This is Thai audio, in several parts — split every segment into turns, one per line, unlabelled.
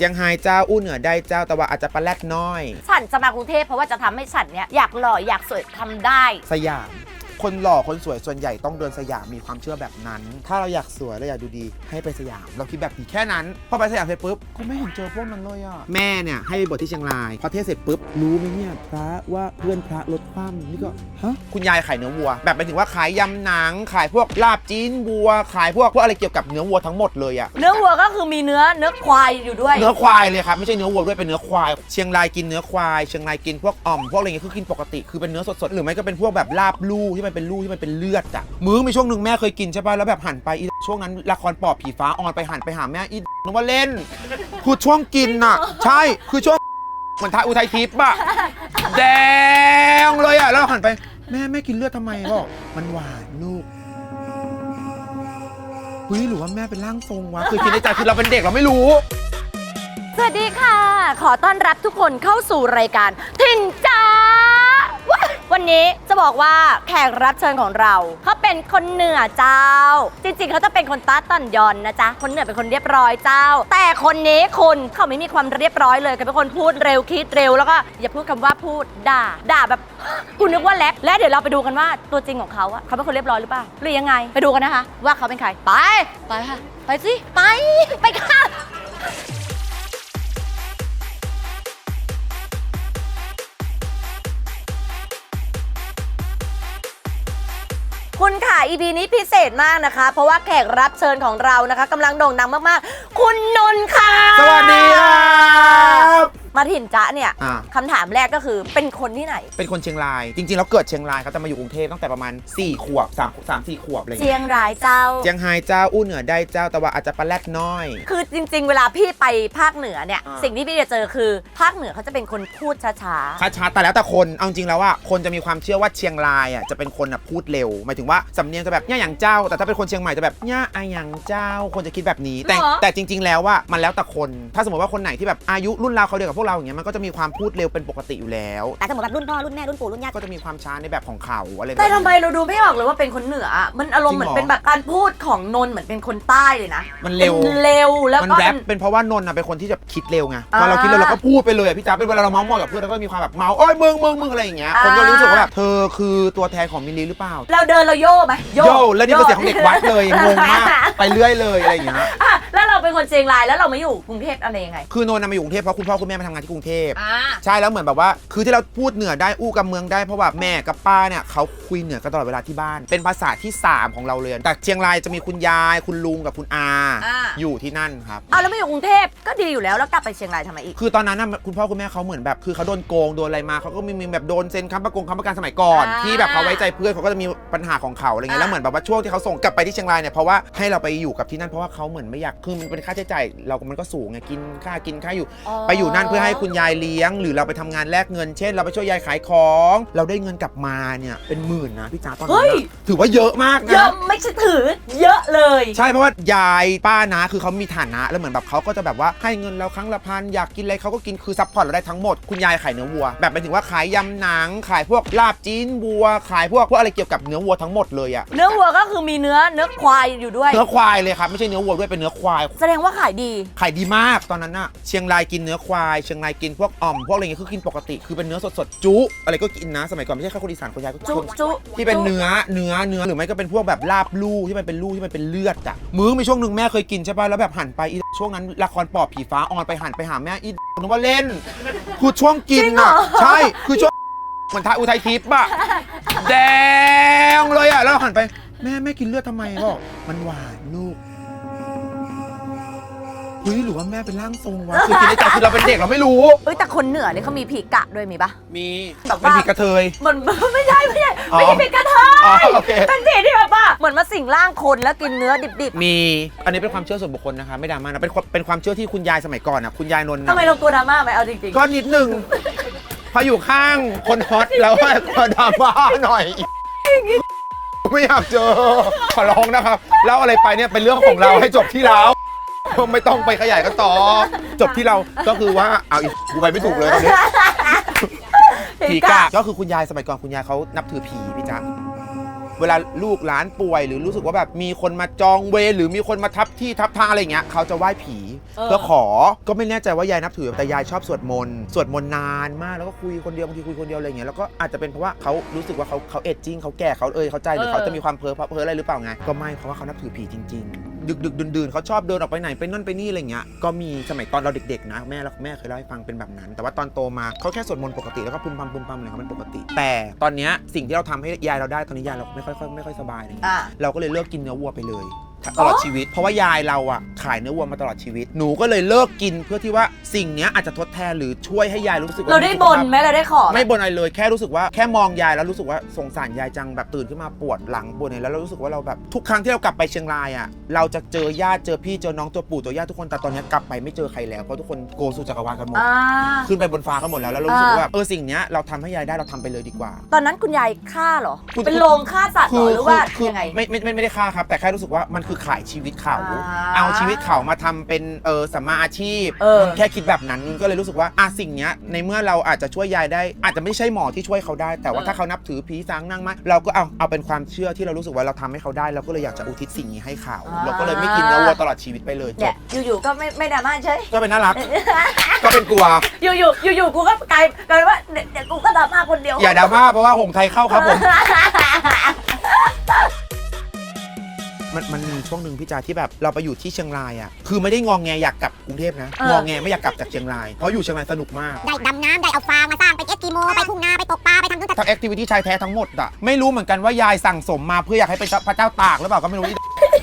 เจียงไฮ้เจ้าอู้เหนือได้เจ้าแต่ว่าอาจจะปลาแรดน้อย
ฉันจะมากรุงเทพเพราะว่าจะทำให้ฉันเนี่ยอยากหล่ออยากสวยทำได้
สยาม คนหล่อคนสวยส่วนใหญ่ต้องเดินสยามมีความเชื่อแบบนั้น ถ้าเราอยากสวยเราอยากดูดีให้ไปสยาม เราคิดแบบนี้แค่นั้น พอไปสยามเสร็จปุ๊บก็ไม่เห็นเจอพวกนั้นเลยอะแม่เนี่ยให้ไปบวชที่เชียงรายพอเทศเสร็จปุ๊บรู้ไหมเนี่ยพระว่าเพื่อนพระลดความนี่ก็ฮะคุณยายขายเนื้อวัว แบบไปถึงว่าขายยำหนัง ขายพวกลาบจีนวัว ขายพวกพวกอะไรเกี่ยวกับเนื้อวัวทั้งหมดเลยอะ
เนื้อวัวก็คือมีเนื้อเนื้อควายอยู่ด้วย
เนื้อควายเลยครับไม่ใช่เนื้อวัวด้วยเป็นเนื้อควาย เชียงรายกินเนื้อควาย เชียงรายกินพวกอ่อมพวกอะไรเงี้ยคือกินปกติคือเป็นเนื้อสดๆหรือไม่ก็เป็นพวกแบบลาบลู่ที่มันเป็นลู่ที่มันเป็นเลือดอะมื้อมีช่วงหนึ่งแม่เคยกินใช่ป่ะแล้วแบบหันไปอีช่วงนั้นละครปอบผีฟ้าออนไปหันไปหาแม่อีนึกว่าเล่นคือช่วงกินอะใช่คือช่วงเหมือนทายอุทัยทิพย์อะแดงเลยอะแล้วหันไป แม่แม่กินเลือดทำไมบอกมันหวานลูกเฮ้ยหรือว่าแม่เป็นร่างทรงวะคือคิดในใจคือเราเป็นเด็กเราไม่รู้
สวัสดีค่ะ ขอต้อนรับทุกคนเข้าสู่รายการทินจ้า วันนี้จะบอกว่าแขกรับเชิญของเราเขาเป็นคนเหนือเจ้า จริงๆเขาจะเป็นคนต้าตันยอนนะจ๊ะ คนเหนือเป็นคนเรียบร้อยเจ้า แต่คนนี้คุณเขาไม่มีความเรียบร้อยเลยเขาเป็นคนพูดเร็วคิดเร็วแล้วก็อย่าพูดคำว่าพูดด่า ด่าแบบกูนึกว่าแล็กและเดี๋ยวเราไปดูกันว่าตัวจริงของเขาอะเขาเป็นคนเรียบร้อยหรือเปล่าหรือยังไง ไปดูกันนะคะ ว่าเขาเป็นใครไปไปค่ะไปสิไปไปค่ะ คุณค่ะ EP นี้พิเศษมากนะคะ เพราะว่าแขกรับเชิญของเรานะคะกำลังโด่งดังมากๆ คุณนนท์ค่ะ
สวัสดีครับ
มาถิ่นจ๊ะเนี่ย
อ่า
คำถามแรกก็คือเป็นคนที่ไหน
เป็นคนเชียงราย จริงๆ แล้วเกิดเชียงรายเขาจะมาอยู่กรุงเทพตั้งแต่ประมาณ 4 ขวบ3 3 4 ขวบอะไรอย่าง
เชี
เงี้ย
ยงรายเจ้า
เจียงไฮ้เจ้าอู้เหนือได้เจ้าแต่ว่าอาจจะปลาแรดน้อย
คือจริง ๆ เวลาพี่ไปภาคเหนือเนี่ย
อ่า
สิ่งที่พี่จะเจอคือภาคเหนือเขาจะเป็นคนพูดช้า
ช้าๆแต่แล้วแต่คน เอาจริงๆแล้วว่าคนจะมีความเชื่อว่าเชียงรายอะจะเป็นคนอะพูดเร็ว หมายถึงว่าสำเนียงจะแบบเนี่ยอย่างเจ้า แต่ถ้าเป็นคนเชียงใหม่จะแบบเนี่ยอะอย่างเจ้า คนจะคิดแบบนี้ แต่แต่จริง ๆ แล้วว่ามันแล้วแต่คน ถ้าสมมติว่าคนไหนที่แบบอายุรุ่นราวเขาวเดียวกับพวกเราอย่างเงี้ยมันก็จะมีความพูดเร็วเป็นปกติอยู่แล้ว
แต่สมมติแบบรุ่นพ่อรุ่นแม่รุ่นปู่รุ่นญาติ
ก็จะมีความช้าในแบบของเขาอะไร
ๆ
แบบ
แต่
นี้
ทำไมเราดูไม่ออกเลยว่าเป็นคนเหนืออะมันอารมณ์เหมือนเป็นแบบการพูดของนนท์เหมือนเป็นคนใต้เลยนะ
มันเร็ว
ป็นเร็วแล้ว
มัน
ก็
แรป
เป็น
เป็นเพราะว่านนท์อะเป็นคนที่จะคิดเร็วไง
อ่า
พอเราคิดเร็วเราก็พูดไปเลยอะพี่จ๋าเป็นเวลาเราเมาส์มอยกับเพื่อนแล้วก็มีความแบบเมาส์โอ้ยมึงมึงมึงอะไรอย่างเงี้ย
อ่า
คนก็รู้สึกว่าแบบเธอคือตัวแทนของมิลลีหรือเปล่า
เราเดินเราโย่ไหม
โย่แล้วนี่เป็นเสียงของเด็กวัดเลยงงมากไปเรื่อยเลยอะไรอย่างเงี้ย
อะแล้วเราเป็นคนเชียงรายแล้วเรามาอยู่กรุงเทพอะไรยังไง
คือนนท์อะมาอยู่กรุงเทพเพราะคุณพ่อคุณแม่มาทำงานที่กรุงเทพ
อ่า
ใช่แล้วเหมือนแบบว่า คือที่เราพูดเหนือได้อู้กับเมืองได้เพราะว่าแม่กับป้าเนี่ยเขาคุยเหนือกันตลอดเวลาที่บ้าน เป็นภาษาที่ 3 ของเราเลยแต่เชียงรายจะมีคุณยาย คุณลุงกับคุณอา
อ่า
อยู่ที่นั่นครับ
เอาแล้วมาอยู่กรุงเทพก็ดีอยู่แล้วแล้วกลับไปเชียงรายทำไมอีก
คือตอนนั้นน่ะคุณพ่อคุณแม่เขาเหมือนแบบคือเขาโดนโกงโดนอะไรมาเขาก็มีมีแบบโดนเซ็นค้ำประกงค้ำประกันสมัยก่อน
อ่า
ที่แบบเขาไว้ใจเพื่อนเขาก็จะมีปัญหาของเขาอะไรเงี้ย
อ่า
แล้วเหมือนแบบว่าช่วงที่เขาส่งกลับไปที่เชียงรายเนี่ยเพราะว่าให้เราไปอยู่กับที่นั่นเพราะว่าเขาเหมือนไม่อยากคือมันเป็นค่าใช้จ่ายเรามันก็สูงไงกินค่ากินค่าอยู่ ไปอยู่นั่นเพื่อให้คุณยายเลี้ยง หรือเราไปทำงานแลกเงินเช่น เราไปช่วยยายขายของ เราได้เงินกลับมาเนี่ยเป็นหมื่นนะพี่จ๋าตอนนั้น
เฮ้ย
น่ะถือว่าเยอะมาก
เย
นะ
อะไม่ใช่ถือ เยอะเลย
ใช่เพราะว่ายายป้านะคือเขามีฐานะแล้วเหมือนแบบเขาก็จะแบบว่าให้เงินเราครั้งละพันอยากกินอะไรเขาก็กินคือซัพพอร์ตเราได้ทั้งหมดคุณยายขายเนื้อวัว แบบไปถึงว่าขายยำหนัง ขายพวกลาบจีนวัว ขายพวกพวกอะไรเกี่ยวกับเนื้อวัวทั้งหมดเลยอะ
เนื้อวัวก็คือมีเนื้อเนื้อควายอยู่ด้วย
เนื้อควายเลยครับไม่ใช่เนื้อวัวด้วยเป็นเนื้อควาย
แสดงว่าขายดี
ขายดีมากตอนนั้นอะเชียงรายกินเนื้อควายเชียงรายกินพวกอ่อมพวกอะไรเงี้ยคือกินปกติคือเป็นเนื้อสดๆจุอะไรก็กินนะสมัยก่อนไม่ใช่แค่คนอีสานคนยายก็
จุ
คน
จุ
ที่เป็นเนื้อเนื้อเนื้อหรือไม่ก็เป็นพวกแบบลาบลู่ที่มันเป็นลู่ที่มันเป็นเลือดอะมื้อมีช่วงหนึ่งแม่เคยกินใช่ป่ะแล้วแบบหันไปอีช่วงนั้นละครปอบผีฟ้าออนไปหันไปหาแม่อีนึกว่าเล่นคือช่วงกินอะใช่คือช่วงเหมือนทายอุทัยทิพย์อะแดงเลยอะแล้วหันไปแม่แม่กินเลือดทำไมบอกมันหวานลูกเฮ้ ยหรือว่าแม่เป็นร่างทรงวะคือคิดในใจคือเราเป็นเด็กเราไม่รู้
เอ้ยแต่คนเหนือเนี่ยเขามีผีกะด้วยมีปะ
มี
แบบ
เป็น
ว่า
ผีกระเทย
เหมือนไม่ใช่ไม่ใช่
อ๋อ
ไม่ใช่เป็นกระเท
อ๋อยโอเค
เป็นผีที่แบบว่าเหมือนมาสิงร่างคนแล้วกินเนื้อดิบ
มี อันนี้เป็นความเชื่อส่วนบุคคลนะคะ ไม่ดราม่านะเป็นความเป็นความเชื่อที่คุณยายสมัยก่อนอะคุณยายนนท์
ๆ
น่ะ
ทำไมเรากลัวดราม่าไหมเอาจริง
ก็นิดหนึ่งพออยู่ข้างคนฮอตแล้วก็ดราม่าหน่อยไม่อยากเจอขอร้องนะครับเล่าอะไรไปเนี่ยเป็นเรื่องของเราให้จบที่เรา ไม่ต้องไปขยายกันต่อ จบที่เราก็คือว่าเอาอีกกูไปไม่ถูกเลยตอนนี้ผีกะก็คือคุณยายสมัยก่อนคุณยายเขานับถือผีพี่จ๊ะเวลาลูกหลานป่วยหรือรู้สึกว่าแบบมีคนมาจองเวรหรือมีคนมาทับที่ทับทางอะไรอย่างเงี้ยเขาจะไหว้ผี
เพื่
อขอก็ไม่แน่ใจว่ายายนับถือแต่ยายชอบสวดมนต์สวดมนต์นานมากแล้วก็คุยคนเดียวบางทีคุยคนเดียวอะไรเงี้ยแล้วก็อาจจะเป็นเพราะว่าเขารู้สึกว่าเขาเขาเอจจิ้งเขาแก่เขาเอยเขาใจหรือเขาจะมีความเพ้อเพ้ออะไรหรือเปล่าไงก็ไม่เพราะว่าเขานับถือผีจริง ๆดึกดึกดื่นๆเขาชอบเดินออกไปไหนไปนั่นไปนี่อะไรเงี้ยก็มีสมัยตอนเราเด็กๆนะแม่แล้วแม่เคยเล่าให้ฟังเป็นแบบนั้น แต่ว่าตอนโตมาเขาแค่สวดมนต์ปกติแล้วก็พึมพำพึมพำอะไรเขาเป็นปกติ แต่ตอนเนี้ยสิ่งที่เราทำให้ยายเราได้ตอนนี้ยายเราไม่ค่อยค่อยไม่ค่อยสบายอะไรเงี้ย
อ่า
เราก็เลยเลิกกินเนื้อวัวไปเลย ตลอดชีวิต เพราะว่ายายเราอะขายเนื้อวัวมาตลอดชีวิต หนูก็เลยเลิกกินเพื่อที่ว่าสิ่งเนี้ยอาจจะทดแทนหรือช่วยให้ยายรู้สึกว่
เราได้บนไหมเราได้ขอไหม
ไม่บนอะไรเลยแค่รู้สึกว่าแค่มองยายแล้วรู้สึกว่าสงสารยายจังแบบตื่นขึ้นมาปวดหลังปวดอะไรแล้วเรารู้สึกว่าเราแบบทุกครั้งที่เรากลับไปเชียงรายอะเราจะเจอญาติเจอพี่เจอน้องเจอปู่เจอญาติทุกคนแต่ตอนเนี้ยกลับไปไม่เจอใครแล้วเพราะทุกคนโกสู่จักรวาลกันหมด
อ่า
ขึ้นไปบนฟ้ากันหมดแล้วแล้วเรารู้สึกว่าเออสิ่งเนี้ยเราทำให้ยายได้เราทำไปเลยดีกว่า
ตอนนั้นคุณยายฆ่าเหรอ
คุณ
เป็นโรงฆ่าสัตว์เหรอหรือว่า
คือ
ยังไง
ไม่ไม่ไม่ไม่ได้ค่าครับ แต่แค่รู้สึกว่ามันคือขายชีวิตเขา
อ่า
เอาชีวิตเขามาทำเป็นเออสัมมาอาชีพ
เออ
แค่คิดแบบนั้นก็เลยรู้สึกว่าอะสิ่งเนี้ยในเมื่อเราอาจจะช่วยยายได้ อาจจะไม่ใช่หมอที่ช่วยเขาได้ แต่ว่าถ้าเขานับถือผีสางนั่งไม้เราก็เอาเอาเป็นความเชื่อที่เรารู้สึกว่าเราทำให้เขาได้เราก็เลยอยากจะอุทิศสิ่งนี้ให้เขา เราก็เลยไม่กินเนื้อวัวตลอดชีวิตไปเลยจ
เนี่ย
บ
อยู่ๆก็ไม่ไม่ดราม่าใช่
ก็เป็นน่ารัก ก็เป็นกลัว
อยู่ๆอยู่ๆกูก็กลายกลายเป็นว่าเดี๋ยวเดี๋ยวกูก็ดราม่าคนเดียว
อย่าดราม่าเพราะว่าหงไทยเข้าครับผม มันมันมีช่วงหนึ่งพี่จาที่แบบเราไปอยู่ที่เชียงรายอะคือไม่ได้งองแงอยากกลับกรุงเทพนะ
เออ
งองแงไม่อยากกลับจากเชียงรายเพราะอยู่เชียงรายสนุกมาก
ได้ดำน้ำได้เอาฟางมาสร้างไปเอ็กกิโม ไปทุ่งนาไปตกปลา ไปทำนู่นทำ
ทำแอคทิวิตี้ชายแท้ทั้งหมดอะไม่รู้เหมือนกันว่ายายสั่งสมมาเพื่ออยากให้เป็นพระเจ้าตากหรือเปล่าก็ไม่รู้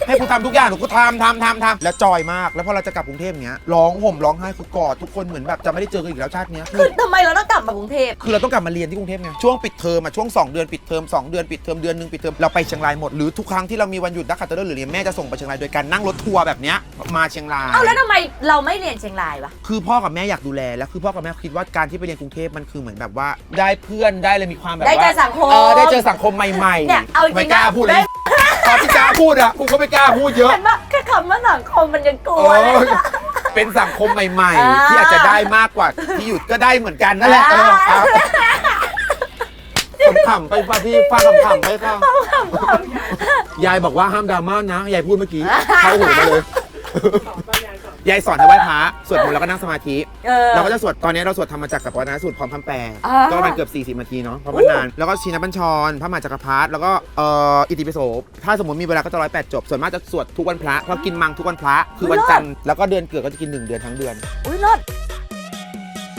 ให้กูทำทุกอย่างหนูกูทำทำทำทำแล้วจอยมาก แล้วพอเราจะกลับกรุงเทพเนี้ยร้องห่มร้องไห้คือกอดทุกคนเหมือนแบบจะไม่ได้เจอกันอีกแล้วชาติเนี้ย
คือทำไมเราต้องกลับมากรุงเทพ
คือเราต้องกลับมาเรียนที่กรุงเทพไงช่วงปิดเทอมอะช่วง 2 เดือนปิดเทอม2 เดือนปิดเทอมเดือนหนึงปิดเทอมเราไปเชียงรายหมดหรือทุกครั้งที่เรามีวันหยุดนักขัตฤกษ์หรือเรียนแม่จะส่งไปเชียงรายโดยการนั่งรถทัวร์แบบเนี้ยมาเชียงราย
เอาแล้วทำไมเราไม่เรียนเชียงรายวะ
คือพ่อกับแม่อยากดูแลแล้วคือพ่อกับแม่คิดว่าการที่ไปเรียนกรุงเทพมันคือเหมือนแบบว่า ได้เพื่อนได้เลยมีความแบบ
ได้
ว่า
เจอสังคม
เออได้เจอสังคมใหม่ๆ
เนี่ยเอาจริงๆ
ไม่กล้า
นะ
พูดเลย ตอนที่กล้าพูดอะกูก็ไม่กล้าพูดเยอะ
เห็นปะแค่คำว่าสังคมมันยังกลั
เอ
วเลย
อเป็นสังคมใหม่
อ่า
ๆ ที่อาจจะได้มากกว่าที่หยุดก็ได้เหมือนกันนั่นแหละเออครับขำๆไปฟังพี่ฟังขำๆไปฟังยายบอกว่าห้ามดราม่านะ ยายพูดเมื่อกี้ เข้าหูมาเลย ยายสอนให้ไหว้พระสวดมนต์แล้วก็นั่งสมาธิ
เออ
เราก็จะสวดตอนนี้เราสวดธรรมจักรกับปวัตนสูตรพร้อมคำแปล
อ่า
ก็ประมาณเกือบ 40นาทีเนาะเพราะมันนาน แล้วก็ชีนบัญชร พระมหาจักรพรรดิแล้วก็เอ่ออิติปิโสถ้าสมมติมีเวลาก็จะร้อยแปดจบ ส่วนมากจะสวดทุกวันพระเพราะกินมังทุกวันพระคือวันจันทร์แล้วก็เดือนเกิดก็จะกิน1เดือนทั้งเดือน
อุ้ยเลิศ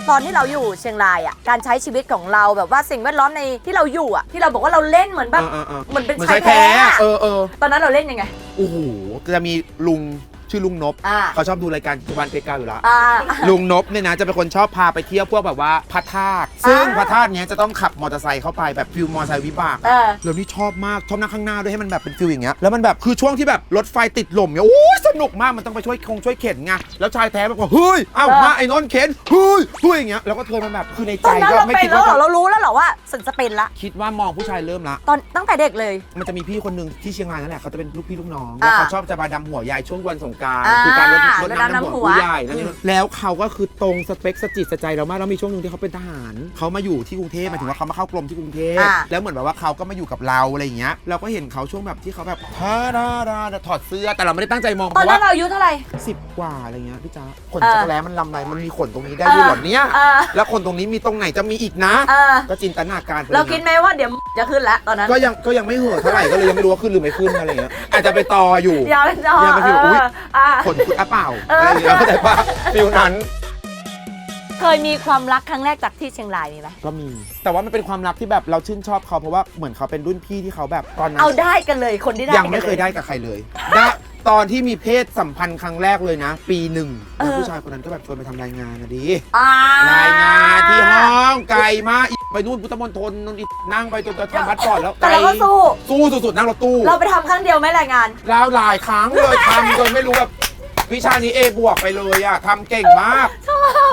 ตอนที่เราอยู่เชียงรายอะ การใช้ชีวิตของเราแบบว่าสิ่งแวดล้อมในที่เราอยู่อะ ที่เราบอกว่าเราเล่นเหมือนแบบ
เออเออเออ
เหมือนเป็น
เหมือน
ชา
ชายย
แท้
แท้
อะ
เออเออ
ตอนนั้นเราเล่นยังไง
โอ้โหจะมีลุง ชื่อลุงนบ
อ่า
เขาชอบดูรายการวันเปกาอยู่แล้ว
อ่า
ลุงนบเนี่ยนะจะเป็นคนชอบพาไปเที่ยวพวกแบบว่าพระธาตุซึ่งพระธาตุเนี้ยจะต้องขับมอเตอร์ไซค์เข้าไปแบบฟิลมอเตอร์ไซค์วิบาก
เออ
แล้วนี่ชอบมากชอบนั่งข้างหน้าด้วยให้มันแบบเป็นฟิลอย่างเงี้ยแล้วมันแบบคือช่วงที่แบบรถไฟติดลมเนี่ยโอ้ยสนุกมากมันต้องไปช่วยคงช่วยเข็นไงแล้วชายแท้แบบว่าเฮ้ยเอ้า
เออ
มาไอ้นนท์เข็นเฮ้ยเฮ้ยอย่างเงี้ยแล้วก็เคยมันแบบคือใน
ต
ใจ
อนนั้น
ก็
เรา
ไม่
เป็
คิ
น
ด
แล้ว
ว่า
เหรอเรารู้แล้วเหรอว่าสันจะเป็นละ
คิดว่ามองผู้ชายเริ่มละ
ตอนตั้งแต่เด็กเลย
มันจะมีพี่คนหนึ่งที่เชียงรายนั่นแหละเขาจะเป็นลูกพี่ลูกน้อง
อ่า
แล้วเขาชอบจะมาดำหัวยายช่วงวันสงกราร
อ่า
คือการรดรด
รด
น้ำ
น้ำ
ดำหัว
หัว
ผู้ใหญ่นั่น
อื
นี่
ม
แล้วเขาก็คือตรงสเปคสจิตสใจเรามากแล้วมีช่วงหนึ่งที่เขาเป็นทหารเขามาอยู่ที่กรุงเทพหมายถึงว่าเขามาเข้ากรมที่กรุงเทพ
อ่า
แล้วเหมือนแบบว่าเขาก็มาอยู่กับเราอะไรอย่างเงี้ยเราก็เห็นเขาช่วงแบบที่เขาแบบทาดาดาดาถอดเสื้อแต่เราไม่ได้ตั้งใจมองเพ
ตอน
ราะ
นั้
ว่าน
เราอายุเท่าไหร่
สิบกว่าอะไรเงี้ยพี่จ๊ะขน
เออ
จักรแร้มันลำไรมันมีขนตรงนี้ได้ด้วยเหรอเนี่ย
เออ
แล้วขนตรงนี้มีตรงไหนจะมีอีกนะ
เออ
ก็จินตนาการไปลย
เรา
นะ
คิดไหมว่าเดี๋ยวจะขึ้นแล้วตอนนั้น
ก็ยังก็ยังไม่เห่อะเท่าไหร่ก็เลยยังไม่รู้ว่าขึ้นหรือไม่ขึ้นอะไรเงี้ยอาจจะไปต่ออยู่
ยาวเป็นจอ
ยังเป็นฟิลอุ๊ย
อ่า
ขนคุดอะเปล่า
เอออ
อะไรอย่างเงี้ยเข้าใจปะฟิลนั้น
เคยมีความรักครั้งแรกจากที่เชียงรายมีไหม
ก็มี แต่ว่ามันเป็นความรักที่แบบเราชื่นชอบเขาเพราะว่าเหมือนเขาเป็นรุ่นพี่ที่เขาแบบตอนนั้น
เอาได้กันเลยคนที่ได้
ยังไม่
กันล
เคยได้กับใครเลยได้ตอนที่มีเพศสัมพันธ์ครั้งแรกเลยนะ ปีหนึ่ง
เออ
แล้วผู้ชายคนนั้นก็แบบชวนไปทำรายงานนะดิ
อ่ารา
ยงานที่ห้องไกลมากอี ไปนู่นพุทธมณฑลนู่นอีนั่งไปจนจะทำบัตรก่อนแล้ว
แต่เราก็สู้
สู้สุดๆนั่งรถตู้
เราไปทำครั้งเดียวไหม่รายงาน
แล้วหลายครั้งเลยทำจนไม่รู้แบบ วิชานี้เอบวกไปเลยอะทำเก่งมาก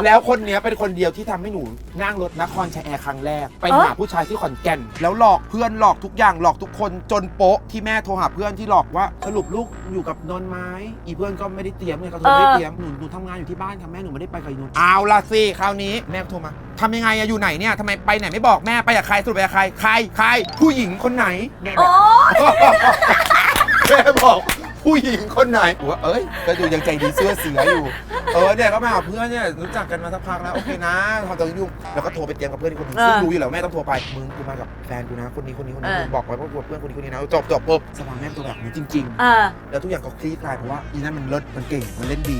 แล้วคนเนี้ยเป็นคนเดียวที่ทำให้หนูนั่งรถนครชัยแอร์ครั้งแรก ไป
เอ้ย
หาผู้ชายที่ขอนแก่น แล้วหลอกเพื่อนหลอกทุกอย่างหลอกทุกคนจนโป๊ะที่แม่โทรหาเพื่อนที่หลอกว่าสรุปลูกอยู่กับนนท์ไหมอีเพื่อนก็ไม่ได้เตรียมไงเขาโทรไม่ได้เตรียมหนูหนูทำงานอยู่ที่บ้านค่ะแม่หนูไม่ได้ไปกับอีนนท์เอาละสิคราวนี้แม่โทรมาทำยังไงอะอยู่ไหนเนี่ยทำไมไปไหนไม่บอกแม่ไปกับใครสรุปไปกับใครใครใครผู้หญิงคนไหนแม่บ
โอ้
อกแม่บอก ผู้หญิงคนไหนผมว่าเอ้ยก็ดูยังใจดีเสื้อเสืออยู่ เออเนี่ยก็มาหาเพื่อนเนี่ยรู้จักกันมาสักพักแล้วโอเคนะทำตัวยุ่งแล้วก็โทรไปเตรียมกับเพื่อนอีกคนหนึงซึ่งรู้อยู่แล้วแม่ต้องโทรไปมึงกูมากับแฟนกูนะคนนี้คนนี้คนนี้มึงบอกไว้ว่ากูเพื่อนคนนี้คนนี้นะจบจบปุ๊บสภาพแม่งตัวแบบนี้จริง
เออ
ๆแล้วทุกอย่างก็คลี่คลายเพราะว่าอีนั่นมันเลิศมันเก่ง มันเล่นดี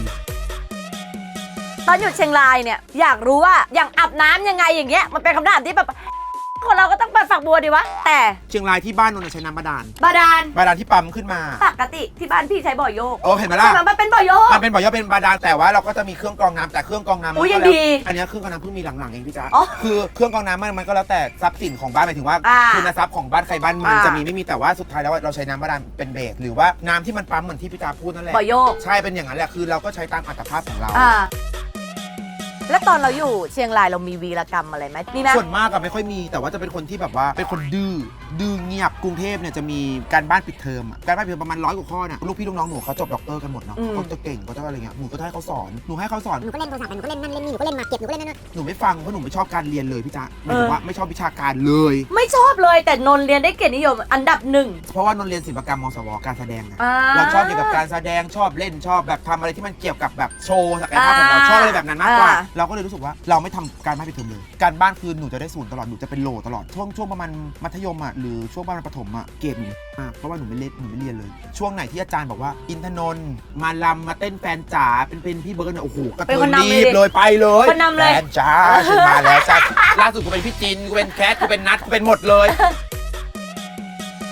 ตอนอยู่เชียงรายเนี่ย อยากรู้ว่าอย่างอาบน้ำยังไงอย่างเงี้ยมันเป็นคำถามที่แบบ คนเราก็ต้องไปฝักบัวดีวะ แต่
เชียงรายที่บ้านนนท์ใช้น้ำบาดาล
บาดาล
บาดาลที่ปั๊มขึ้นมา
ปกติที่บ้านพี่ใช้บ่อโยก
โอ้เห็นไหมล่ะ
แต่มันเป็นบ่อโยก
มันเป็นบ่อยย่อเป็นบาดาลแต่ว่าเราก็จะมีเครื่องกรองน้ำแต่เครื่องกรองน้ำมัน
อุ๊ย
ก็
ยัง
แล้ว
ดี
อันเนี้ยเครื่องกรองน้ำเพิ่งมีหลังๆเองพี่จ๊ะ
อ๋อ
คือเครื่องกรองน้ำมันมันก็แล้วแต่ทรัพย์สินของบ้านหมายถึงว่า
อ่า
คุณทรัพย์ของบ้านใครบ้านมัน
อ่า
จะมีไม่มีแต่ว่าสุดท้ายแล้วเราใช้น้ำบาดาลเป็นเบสหรือว่าน้ำที่มันปั๊มเหมือนที่พี่จ๊ะพูดนั่นแหละ
บ่อโยก
ใช่เป็นอย่างนั้นแหละคือเราก็ใช้ตามอัตภาพของเรา
อ่า แล้วตอนเราอยู่เชียงรายเรามีวีรกรรมอะไรไหมมีไหม
ส่วนมากอะไม่ค่อยมี แต่ว่าจะเป็นคนที่แบบว่าเป็นคนดื้อดื้อเงียบกรุงเทพเนี่ยจะมีการบ้านปิดเทอมอะการบ้านปิดเทอมประมาณร้อยกว่าข้อเนี่ยลูกพี่ลูกน้องหนูเขาจบด็อกเตอร์กันหมดเนาะ
อืม
เขาจะเก่งเขาจะอะไรเงี้ยหนูก็ให้เขาสอนหนูให้เขาสอน
หนูก็เล่นโทรศัพท์หนูก็เล่นนั่นเล่นนี่หนูก็เล่นหมากเก็บหนูก็เล่นนั่น
หนูไม่ฟังเพราะหนูไม่ชอบการเรียนเลยพี่จ๊ะหมายถึงว่าไม่ชอบวิชาการเลย
ไม่ชอบเลยแต่นนท์เรียนได้เกียรตินิยมอันดับหนึ่ง
เพราะว่านนท์เรียนศิลปกรรมมสวการแสดงไง
อ่า
เราชอบเกี่ยวกับการแสดงชอบเล่นชอบแบบทำอะไรที่มันเกี่ยวกับแบบโชว์ศักยภาพของเรา
อ่า
ชอบอะไรแบบนั้นมากกว่า
อ่า
เราก็เลยรู้สึกว่าเราไม่ทำการบ้านไปเทอมเลย การบ้านคือหนูจะได้ศูนย์ตลอดหนูจะเป็นโหลตลอดช่วงช่วงประมาณมัธยมอะหรือช่วงประมาณประถมอะเกรดหนูมากเพราะว่าหนูไม่เล่นหนูไม่เรียนเลย ช่วงไหนที่อาจารย์บอกว่า อินทนนท์มาลำมาเต้นแฟนจ๋าเป็นเป็นพี่เบิร์ดเนี่ยโอ้โหกระ
เป็น
เท
ค
ย
นนำเลย
รีบ
ดิ
เลยไปเลย
คนนำเลย
แฟนจ๋าฉันมาแล้วจ้าล่าสุดกูเป็นพี่จินกูเป็นแคทกูเป็นนัทกูเป็นหมดเลย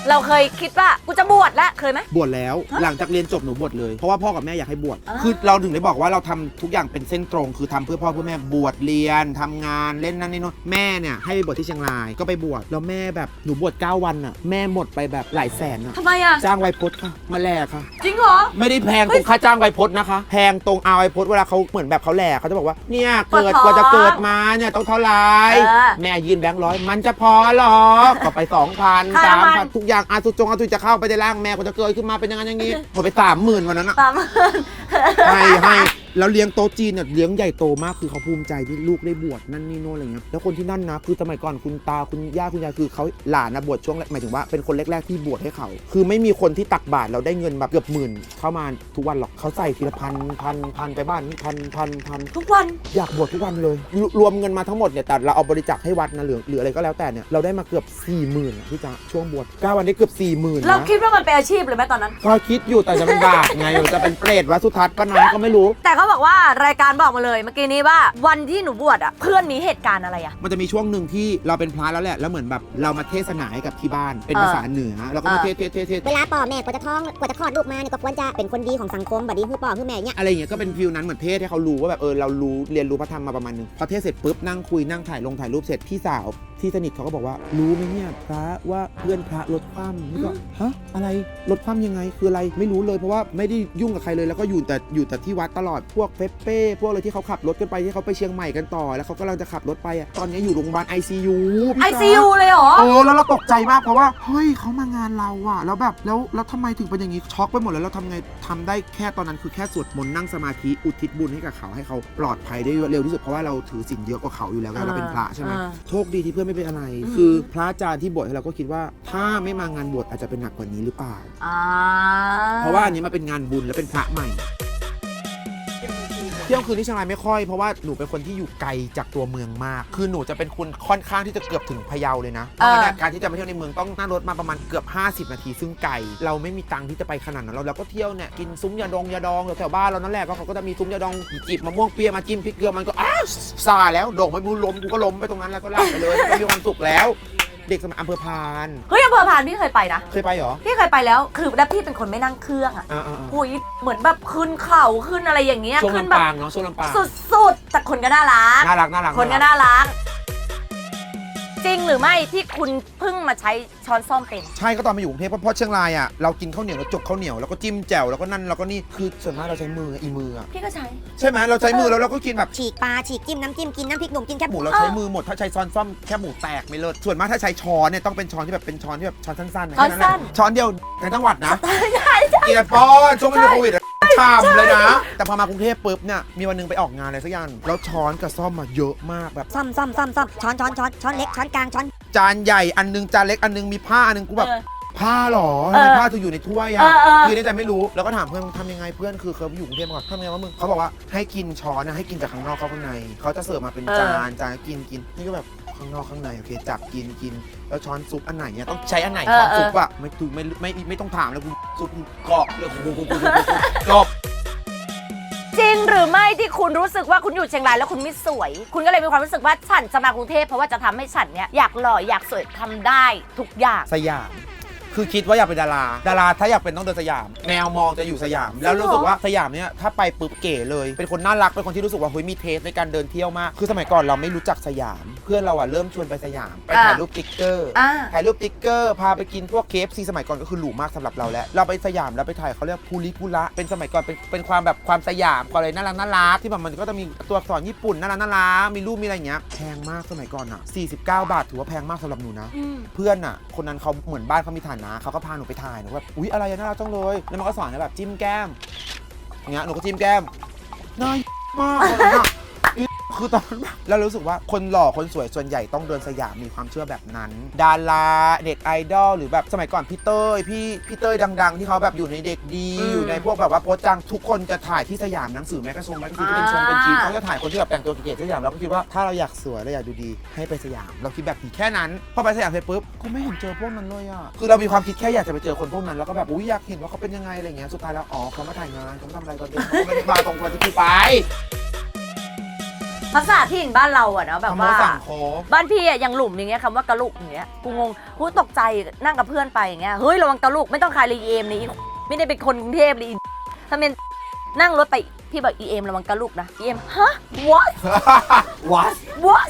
เราเคยคิดว่ากูจะบวชแล้วเคยไหม
บวชแล้ว หลังจากเรียนจบหนูบวชเลย เพราะว่าพ่อกับแม่อยากให้บวช
อ่า
คือเราถึงได้บอกว่าเราทำทุกอย่างเป็นเส้นตรง คือทำเพื่อพ่อเพื่อแม่บวชเรียนทำงานเล่นนั่นนี่นู่นแม่เนี่ยให้ไปบวชที่เชียงราย ก็ไปบวช แล้วแม่แบบหนูบวช9วันอะ แม่หมดไปแบบหลายแสนอะ
ทำไมอะ
จ้างไวยพจน์ค่ะ มาแลกค่ะ
จริงเหรอ
ไม่ได้แพงตรงค่าจ้างไวยพจน์นะคะ แพงตรงเอาไวยพจน์เวลาเขาเหมือนแบบเขาแหลกเขาจะบอกว่า เนี่ยเกิด
ปวดท้อง
กว่าจะเกิดมาเนี่ยต้องเท่าไหร่
เออ
แม่ยืนแบงค์ร้อยมันจะพอหรอก็ไปสองพัน
ค่า
สาม
น้ำมั
พัน
น
ทุกอย่างอาสุจงอาสุจะเข้าไปในร่างแม่ก็จะเกิดขึ้นมาเป็นอยังไงอย่างนี้หมดไปสามหมื่นวันนั้นอะ
ตาม
ให้ให้ แล้วเลี้ยงโต๊ะจีนเนี่ยเลี้ยงใหญ่โตมากคือเขาภูมิใจที่ลูกได้บวชนั่นนี่โน่นอะไรเงี้ยแล้วคนที่นั่นนะคือสมัยก่อนคุณตาคุณย่าคุณยายคือเขาหลานนะบวชช่วงแรกหมายถึงว่าเป็นคนแรกๆที่บวชให้เขา คือไม่มีคนที่ตักบาตรเราได้เงินแบบเกือบหมื่น เข้ามาทุกวันหรอกเขาใส่ทีละพันพันพันไปบ้านนี่พันพันพัน
ทุกวัน
อยากบวชทุกวันเลยรรวมเงินมาทั้งหมดเนี่ยแต่เราเอาบริจาคให้วัดนะหรือหรืออะไรก็แล้วแต่เนี่ยเราได้มาเกือบ4ี่หมื่นที่จะช่วงบวช9วันได้เกือบ4ี่หมื่น
เรา
นะ
คิดว่ามันเป็นอาชีพเลยไหมตอนนั้น
ก็คิดอยู่แต่จะเป็นบาปไงจะเป็นเปรตวัดสุทัศน์ปะนะก็ไม่รู้
แต่เขาบอกว่ารายการบอกมาเลยเมื่อกี้นี้ว่าวันที่หนูบวชอะเพื่อนมีเหตุการณ์อะไรอะ
มันจะมีช่วงหนึ่งที่เราเป็นพระแล้วแหละ แล้วเหมือนแบบเรามาเทศนาให้กับที่บ้าน เป็น
เออ
ภาษาเหนือเราก็มา
เออ
เทศเทศเทศเทศ
เวลาป่อแม่กว่าจะท้องกว่าจะคลอดลูกมาเนี่ยก็ควรจะเป็นคนดีของสังคมบัดนี้คือป่อคือแม่เนี่ย
อะไรอย่างเงี้ยก็เป็นฟิลนั้นเหมือนเทศให้เขารู้ว่าแบบเออเรารู้เรียนรู้พระธรรมมาประมาณหนึงพอเทศเสร็จปุ๊บนั่งคุยนั่งถ่ายลงถ่ายรูปเสร็จพี่สาว ที่สนิทเขาก็บอกว่า รู้ไหมเนี่ยพระว่าเพื่อนพระลดความนี่ก็ฮะอะไรลดความยังไงคืออะไรไม่รู้เลยเพราะว่าไม่ได้ยุ่งกับใครเลยแล้วก็อยู่แต่อยู่แต่ที่วัดตลอดพวกเฟเป้พวกอะไรที่เขาขับรถกันไปที่เขาไปเชียงใหม่กันต่อ แล้วเขากำลังจะขับรถไปอะตอนนี้อยู่โรงพยาบาล ICU พี่
ไอ
จ๊ะ
ซียูเลยเหรอ
เออแล้วเราตกใจมากเพราะว่าเฮ้ยเขามางานเราอะแล้วแบบแล้วแล้วทำไมถึงเป็นอย่างนี้ช็อกไปหมดแล้วเราทำไงทำได้แค่ตอนนั้นคือแค่สวดมนต์นั่งสมาธิอุทิศบุญให้กับเขาให้เขาปลอดภัยได้เร็วที่สุดเพราะว่าเราถือศีลเยอะกว่าเขาอยู่แล้วไงเราเป็นพระใช่ไหม
อ่า
โชคดีที่เพื่อนไม่เป็นอะไร
อืม
คือพระอาจารย์ที่บวชให้เราก็คิดว่า ถ้าไม่มางานบวชอาจจะเป็นหนักกว่านี้หรือเปล่า
อ่า
เพราะว่าอันนี้มันเป็นงานบุญและเป็นพระใหม่ เที่ยวคืนที่เชียงรายไม่ค่อยเพราะว่าหนูเป็นคนที่อยู่ไกลจากตัวเมืองมาก คือหนูจะเป็นคนค่อนข้างที่จะเกือบถึงพะเยาเลยนะเพราะฉะนั้นการที่จะไปเที่ยวในเมืองต้องนั่งรถมาประมาณเกือบ 50 นาที ซึ่งไกลเราไม่มีตังค์ที่จะไปขนาดนั้นเราเราก็เที่ยวเนี่ยกินซุ้มยาดองยาดองแถวๆบ้านเรานั่นแหละก็เขาก็จะมีซุ้มยาดองจีบมะม่วงเปียมาจิ้มพริกเกลือมันก็อ้าวซาแล้วโด่งไม่บูล้มกูก็ล้มไปตรงนั้นแล้วก็ลากไปเลยก็มีความสุขแล้ว เด็กสมัยอำเภอพาน
เฮ้ยอำเภอพานพี่เคยไปนะ
เคยไปเหรอ
พี่เคยไปแล้ว คือแล้วพี่เป็นคนไม่นั่งเครื่องอะ
อ่าๆ
หุยเหมือนแบบขึ้นเขาขึ้นอะไรอย่างเงี้ย
ๆช่วง
ขึ้น
ลำ
แบบ
ปางเนาะช่วงลำปาง
สุดๆแต่คนก็น่ารัก
น่ารักน่ารัก
คนก็น่ารัก จริงหรือไม่ที่คุณเพิ่งมาใช้ช้อนซ่อมเป็น
ใช่ก็ตอนมาอยู่กรุงเทพเพราะเพราะเชียงรายอะเรากินข้าวเหนียวแล้วจกข้าวเหนียวแล้วก็จิ้มแจ่วแล้วก็นั่นแล้วก็นี่คือส่วนมากเราใช้มืออีมืออะ
พี่ก็ใช้
ใช่ไหมเราใช้มือแล้วเราก็กินแบบ
ฉีกปลาฉีกจิ้มน้ำจิ้มกินน้ำพริกหนุ่มกินแคบ
ห
ห
มู
มู
เราใช้มือหมดถ้าใช้ช้อนซ่อมแค่หมูแตกไม่เลิศส่วนมากถ้าใช้ช้อนเนี่ยต้องเป็นช้อนที่แบบเป็นช้อนที่แบบช้อนสั้นๆนะ
ช้อน
แค่แหละ
สั้น
ช้อนเดียวในจังหวัดนะ
ใช่ใช่
เกียร์ป้อนช่วงมันโควิดอะ ชามเลยนะ แต่พอมากรุงเทพปุ๊บเนี่ยมีวันหนึงไปออกงานอะไรสักอย่างแล้วช้อนกับซ่อมมาเยอะมากแบบ
ซ่อมซ่อมซ่อมซ่อมช้อนช้อนช้อนช้อนเล็กช้อนกลางช้อน
จานใหญ่อันนึงจานเล็กอันนึงมีผ้าอันนึงกูแบบ
เออ
ผ้าเหรอ
เอ
ทำ
อ
ไมผ้าถึงอยู่ในถ้วย
เอ
อะ
อเออ
คือในใจไม่รู้แล้วก็ถามเพื่อนทำยังไงเพื่อนคือเขาอยู่กรุงเทพมาก่อนทำยังไงวะมึงเขาบอกว่าให้กินช้อนนะให้กินจากข้างนอกเข้าข้างในเขาจะเสิร์ฟมาเป็นจานจานกินกินนี่ก็แบบ ข้างนอกข้างในโอเคจับกินกิน แล้วช้อนซุปอันไหนเนี่ยต้องใช้อันไหน
เออ
ช้อน
เออ
ซุปอะไม่ถูกไม่ไม่ไม่ไม่ต้องถามแล้วกูซุปกรอบเลยกูกูกูกูจบ
จริงหรือไม่ที่คุณรู้สึกว่าคุณอยู่เชียงรายแล้วคุณไม่สวย คุณก็เลยมีความรู้สึกว่าฉันจะมากรุงเทพเพราะว่าจะทำให้ฉันเนี่ยอยากหล่ออยากสวยทำได้ทุกอย่าง
สยาม คือคิดว่าอยากเป็นดารา ดาราถ้าอยากเป็นต้องเดินสยาม แนวมองจะอยู่สยาม แล้วรู้สึกว่าสยามเนี่ยถ้าไปปุ๊บเก๋เลย เป็นคนน่ารัก เป็นคนที่รู้สึกว่าเฮ้ยมีเทสในการเดินเที่ยวมาก คือสมัยก่อนเราไม่รู้จักสยาม เพื่อนเราอะเริ่มชวนไปสยาม ไปถ่าย
อะ
รูปติ๊กเกอร์
อ่า
ถ่ายรูปติ๊กเกอร์ พาไปกินพวกเคฟซีสมัยก่อนก็คือหรูมากสำหรับเราแล้ว เราไปสยามแล้วไปถ่ายเขาเรียกภูริภูระ เป็นสมัยก่อนเป็นเป็นความแบบความสยามความอะไรน่ารักน่ารักที่แบบมันก็จะมีตัวอักษรญี่ปุ่นน่ารักน่ารักมีรูปมีอะไรอย่างเงี้ย แพงมากสมัยก่อนอะ49 บาทถือว่าแพงมากสำหรับหนูนะ
อืม
เพื่อนอะคนนั้นเขาเหมือนบ้านเขามีฐานะเขาก็พาหนูไปถ่ายหนูแบบอุ๊ยอะไรอะน่ารักจังเลยแล้วมันก็สอนนแบบจิ้มแก้มอย่างเงี้ยหนูก็จิ้มแก้มน่ามากเลยอะ คือตอนนั้นแบบแล้วรู้สึกว่าคนหล่อคนสวยส่วนใหญ่ต้องเดินสยามมีความเชื่อแบบนั้น ดาราเด็กไอดอลหรือแบบสมัยก่อนพี่เต้ยพี่พี่เต้ยดัง ๆ ที่เขาแบบอยู่ในเด็กดี
อ
ยู่ในพวกแบบว่าโพสต์จังทุกคนจะถ่ายที่สยามหนังสือแมกกาซงแมกกาซีนที่เป็นชงเป็นชีฟ
อ่า
เขาจะถ่ายคนที่แบบแต่งตัวเก๋ๆที่สยามเราก็คิดว่าถ้าเราอยากสวยเราอยากดูดีให้ไปสยาม เราคิดแบบนี้แค่นั้นพอไปสยามเสร็จปุ๊บกูไม่เห็นเจอพวกนั้นเลยอะคือเรามีความคิดแค่อยากจะไปเจอคนพวกนั้นแล้วก็แบบอุ้ยอยากเห็นว่าเขาเป็นยังไงอะไรเงี้ยสุดท้ายแล้วอ๋อเขามาถ่ายงานเขามาทำอะไรตอนเด็กเขาไม่ได้มาตรงวันที่กูไป
ภาษาที่ถิ่นบ้านเราอะเนาะแบบ
คำ
ว่า
ว่าสั่งโค้ง
บ้านพี่อะอย่างหลุมอย่างเงี้ยคำว่ากระลุกอย่างเงี้ยกูงงกูตกใจนั่งกับเพื่อนไปอย่างเงี้ยเฮ้ยระวังกระลุกไม่ต้องคายเลยเอ็มเลยอีไม่ได้เป็นคนกรุงเทพเลยอีถ้าเป็นนั่งรถไปพี่บอกอีเอ็มระวังกระลุกนะอีเอ็มฮะ what
วัด
what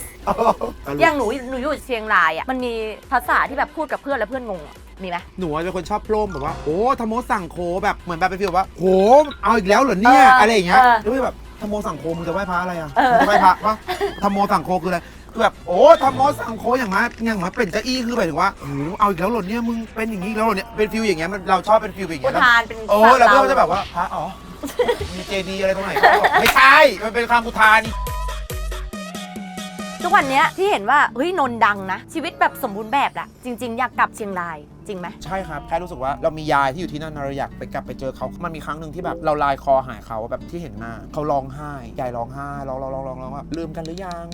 อย่างหนูหนูอยู่เชียงรายอะมันมีภาษาที่แบบพูดกับเพื่อนแล้วเพื่อนงงอะมีไหม
หนูอะเป็นคนชอบโปร่มแบบว่า โอ้ธโมสั่งโคแบบเหมือนแบบเป็นฟีลแบบว่าโหเอาอีกแล้วเหรอเนี่ย
เอออ
อะไรอย่างเงี้ย
เออ
แล้วแบบ ธโมสั่งโคมึงจะไหว้พระอะไรอะ
เออ
มึงจะไหว้พระปะธโมสั่งโคคืออะไรคือแบบโอ้ธโมสั่งโคอย่างมาอย่างมาเป็นเจ้าอี้คือหมายถึงว่าโอ้เอาอีกแล้วเหรอเนี่ยมึงเป็นอย่างนี้อีกแล้วเหรอเนี่ยเป็นฟิลอย่างเงี้ยมันเราชอบเป็นฟิลอย่าง
อุ
เงี้ยแล้ว
ทานเป็น
โอ้
ศัพท์
แล้วเพื่อน
เรา
ก็จะแบบว่าพระอ๋อ มีเจดีอะไรตรงไหนก็บอกไม่ใช่ มันเป็นคำอุทาน
ทุกวันเนี้ยที่เห็นว่าเฮ้ยนนท์ดังนะ ชีวิตแบบสมบูรณ์แบบละจริง ๆ อยากกลับเชียงราย จริงไหม
ใช่ครับแค่รู้สึกว่าเรามียายที่อยู่ที่นั่นเราอยากไปกลับไปเจอเขา มันมีครั้งหนึ่งที่แบบเราไลน์คอหาเขาแบบที่เห็นหน้าเขาร้องไห้ยายร้องไห้ร้องร้องร้องร้องร้องว่าลืมกันหรือยัง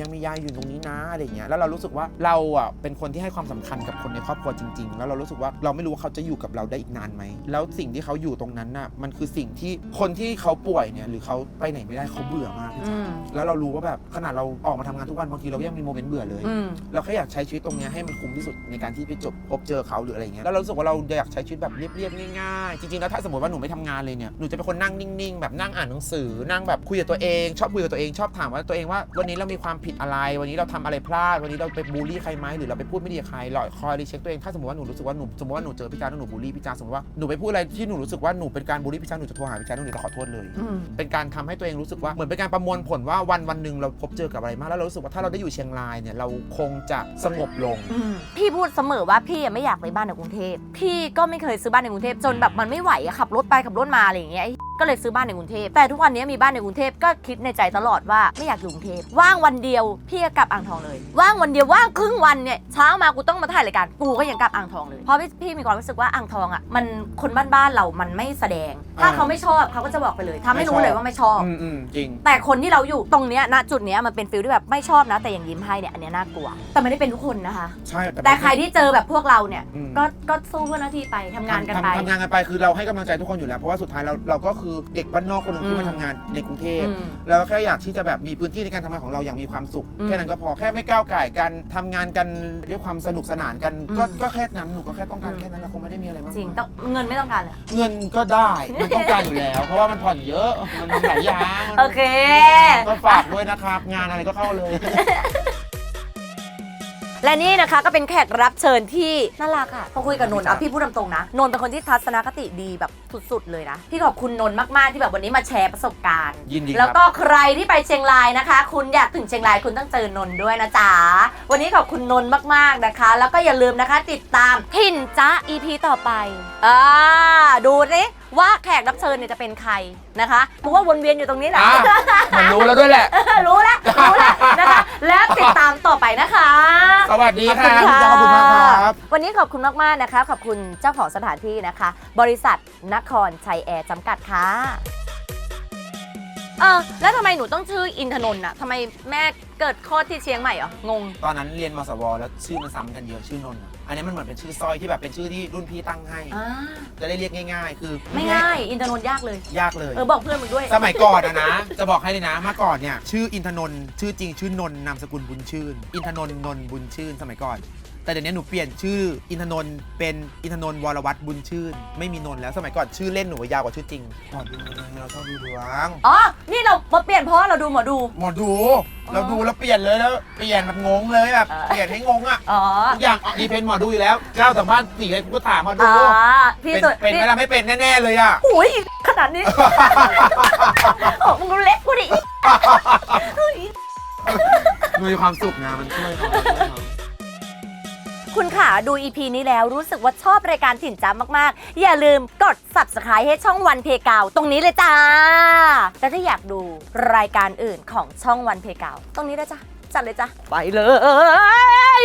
ยังมียายอยู่ตรงนี้นะอะไรอย่างเงี้ยแล้วเรารู้สึกว่าเราอะเป็นคนที่ให้ความสำคัญกับคนในครอบครัวจริง ๆ แล้วเรารู้สึกว่าเราไม่รู้ว่าเขาจะอยู่กับเราได้อีกนานไหมแล้วสิ่งที่เขาอยู่ตรงนั้นน่ะมันคือสิ่งที่คนที่เขาป่วยเนี่ยหรือเขาไปไหนไม่ได้เขาเบื่อมากพี่
อื
จ๋ามแล้วเรารู้ว่าแบบขนาดเราออกมาทำงานทุกวันบางทีเราก็ยังมีโมเมนต์เบื่อเลย
อืม
เราแค่อยากใช้ชีวิตตรงเนี้ยให้มันคุ้มที่สุดในการที่ไปจบพบเจอเขาหรืออะไรเงี้ยแล้วเรารู้สึกว่าเราอยากใช้ชีวิตแบบเรียบๆง่ายๆจริงๆแล้วถ้าสมมติว่าหนูไม่ทำงานเลยเนี่ยหนูจะเป็นคนนั่งนิ่งๆ แบบนั่งอ่านหนังสือนั่งแบบคุยกับตัวเอง ชอบคุยกับตัวเองชอบถามว่าตัวเองว่าวันนี้เรามีความผิดอะไร วันนี้เราทำอะไรพลาด วันนี้เราไปบูลลี่ใครไหมหรือเราไปพูดไม่ดีกับใครหลอยคอยรีเช็คตัวเอง ถ้าสมมติว่าหนูรู้สึกว่าหนูสมมติว่าหนูเจอพี่จาแล้วหนูบูลลี่พี่จาสมมติว่าหนูไปพูดอะไรที่หนูรู้สึกว่าหนูเป็นการบูลลี่พี่จาหนูจะโทรหาพี่จาแล้วหนูจะขอโทษเลย
อืม
เป็นการทำให้ตัวเองรู้สึกว่าเหมือนเป็นการประมวลผลว่าวันวันหนึ่งเราพบเจอกับอะไรมากแล้วเรารู้สึกว่าถ้าเราได้อยู่เชียงรายเนี่ยเราคงจะสงบลง
อืมพี่พูดเสมอว่าพี่อะไม่อยากไปบ้านในกรุงเทพพี่ก็ไม่เคยซื้อบ้านในกรุงเทพจนแบบมันไม่ไหวอะขับรถไปขับรถมาอะไรอย่างเงี้ยไอ้ก็เลยซื้อบ้านในกรุงเทพแต่ทุกวันนี้มีบ้านในกรุงเทพก็คิดในใจตลอดว่าไม่อยากอยู่กรุงเทพว่างวันเดียวพี่ก็กลับอ่างทองเลย ว่างวันเดียวว่างครึ่งวันเนี่ยเช้ามากูต้องมาถ่ายรายการกูก็ยังกลับอ่างทองเลยเพราะพี่พี่มีความรู้สึกว่าอ่างทองอะมันคนบ้านๆเรามันไม่แสดง ถ้า
อ่า
เขาไม่ชอบเขาก็จะบอกไปเลยทำให้รู้เลยว่าไม่ชอบ
อืมอืมจริง
แต่คนที่เราอยู่ตรงเนี้ยณจุดเนี้ยมันเป็นฟิลที่แบบไม่ชอบนะ แต่ยังยิ้มให้เนี่ยอันเนี้ยน่ากลัว แต่ไม่ได้เป็นทุกคนนะคะ
ใช่
แต่ใครที่เจอแบบพวกเราเนี่ย
อืม
ก็ก็สู้เพื่อหน้าที่ไปทำงานกันไป
ทำทำงานกันไปคือเราให้กำลังใจทุกคนอยู่แล้วเพราะว่าสุดท้ายเราเราก็คือเด็กบ้านนอกคนหนึงที่
อืม
มาทำงานในกรุงเทพ
อืม
แล้วแค่อยากที่จะแบบมีพื้นที่ในการทำงานของเราอย่างมีความสุข
อืม
แค่นั้นก็พอแค่ไม่ก้าวไก่กันทำงานกันด้วยความสนุกสนานกัน ก็
อืม
ก็แค่นั้นหนูก็แค่ต้องการ
อืม
แค่นั้นแหละคงไม่ได้มีอะไรมาก
จริงต้องเงินไม่ต้องการเลย
เงินก็ได้มันต้องการอยู่แล้ว เพราะว่ามันผ่อนเยอะมันทำหลายอย่าง
โอเค
ก็ฝากด้วยนะครับ งานอะไรก็เข้าเลย
และนี่นะคะก็เป็นแขกรับเชิญที่น่ารักอะพอคุยกับนนท์อะพี่พูดตรงๆนะนนท์เป็นคนที่ทัศนคติดีแบบสุดๆเลยนะพี่ขอบคุณนนท์มากๆที่แบบวันนี้มาแชร์ประสบการณ์
ยินดีครับ
แล้วก็ใครที่ไปเชียงรายนะคะ คุณอยากถึงเชียงรายคุณต้องเจอนนท์ด้วยนะจ๊ะวันนี้ขอบคุณนนท์มากๆนะคะ แล้วก็อย่าลืมนะคะ ติดตามถิ่นจ้า EP ต่อไปอ่าดูสิว่าแขกรับเชิญเนี่ยจะเป็นใครนะคะเพราะว่าวนเวียนอยู่ตรงนี้แหละ
อะมันรู้แล้วด้วยแหละ
รู้แล้วรู้แล้วนะคะแล้วติดตามต่อไปนะคะ
สวัสดี
ขอบ
ค่ะ
คุณ
พี่จ้าขอบคุณมากครับ
วันนี้ขอบคุณมากๆนะคะ ขอบคุณเจ้าของสถานที่นะคะ บริษัทนครชัยแอร์จำกัดค่ะ เออแล้วทำไมหนูต้องชื่ออินทนนท์อะทำไมแม่เกิดคลอดที่เชียงใหม่เหรองง
ตอนนั้นเรียนมสวแล้วชื่อมันซ้ำกันเยอะชื่อนนท์อะอันนี้มันเหมือนเป็นชื่อสร้อยที่แบบเป็นชื่อที่รุ่นพี่ตั้งให้
อ่า
จะได้เรียกง่าย ๆ คือ
ไม่ง่าย อินทนนท์ยากเลย
ยากเลย
เออ บอกเพื่อนมึงด้วย
สมัยก่อนอะนะ จะบอกให้เลยนะเมื่อก่อนเนี่ยชื่ออินทนนท์ชื่อจริงชื่อนนท์นามสกุลบุญชื่น อินทนนท์นนท์บุญชื่นสมัยก่อน แต่เดี๋ยวนี้หนูเปลี่ยนชื่ออินทนนท์เป็นอินทนนท์วรวัตรบุญชื่น ไม่มีนนท์แล้วสมัยก่อนชื่อเล่นหนูยาวกว่าชื่อจริงหมอดูเราชอบดูดวง
อ๋อ นี่เรามาเปลี่ยนเพราะว่าเราดูหมอดู
หมอดู เราดูแล้วเปลี่ยนเลยแล้วเปลี่ยนแบบงงเลยแบบ
เออ
เปลี่ยนให้งงอะ
อ๋อ
ทุกอย่างดีเพนหมอดูอยู่แล้วเจ้าสัมภาษณ์สี่เลยกูก็ถามหมอดู
อ่าพี่
เป็น
สุด
เป็นไหมล่ะไม่เป็นแน่ๆเลยอะ
โอ้ยขนาดนี้ โอ้มึงเล็กกูดิ
มีความสุขนะมันช่วยเขา
คุณขาดู EP นี้แล้วรู้สึกว่าชอบรายการถิ่นจ้ามากๆ อย่าลืมกด subscribe ให้ช่องวันเพกาวตรงนี้เลยจ้า แล้วถ้าอยากดูรายการอื่นของช่องวันเพกาวตรงนี้เลยจ้าจัดเลยจ้าไปเลย